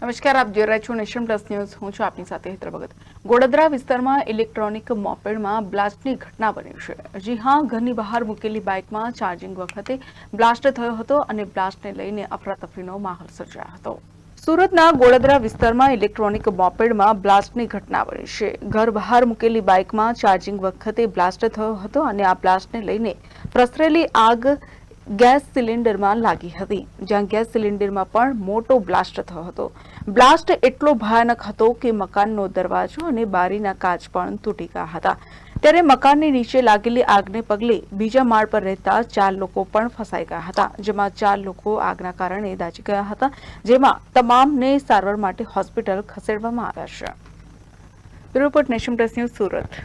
નમસ્કાર, આપ જોઈ રહ્યા છો નેશન પ્લસ ન્યૂઝ. હું છું આપની સાથે હેતર ગોડદરા વિસ્તારમાં ઇલેક્ટ્રોનિક મોપેડમાં બ્લાસ્ટની ઘટના બની છે. જી હા, ઘરની બહાર મૂકેલી બાઇકમાં ચાર્જિંગ વખતે બ્લાસ્ટ થયો હતો અને બ્લાસ્ટને લઈને અફરાતફરીનો માહોલ સર્જાયો હતો. સુરતના ગોળદરા વિસ્તારમાં ઇલેક્ટ્રોનિક મોપેડમાં બ્લાસ્ટની ઘટના બની છે. ઘર બહાર મૂકેલી બાઇકમાં ચાર્જિંગ વખતે બ્લાસ્ટ થયો હતો અને આ બ્લાસ્ટને લઈને પ્રસરેલી આગ ગેસ સિલિન્ડરમાં લાગી હતી, જ્યાં ગેસ સિલિન્ડરમાં પણ મોટો બ્લાસ્ટ થયો હતો. બ્લાસ્ટ એટલો ભયાનક હતો કે મકાનનો દરવાજો અને બારીના કાચ પણ તૂટી ગયા હતા. ત્યારે મકાનની નીચે લાગેલી આગને પગલે બીજા માળ પર રહેતા ચાર લોકો પણ ફસાઈ ગયા હતા, જેમાં ચાર લોકો આગના કારણે દાજી ગયા હતા, જેમાં તમામને સારવાર માટે હોસ્પિટલ ખસેડવામાં આવ્યા છે. Report nation press news Surat.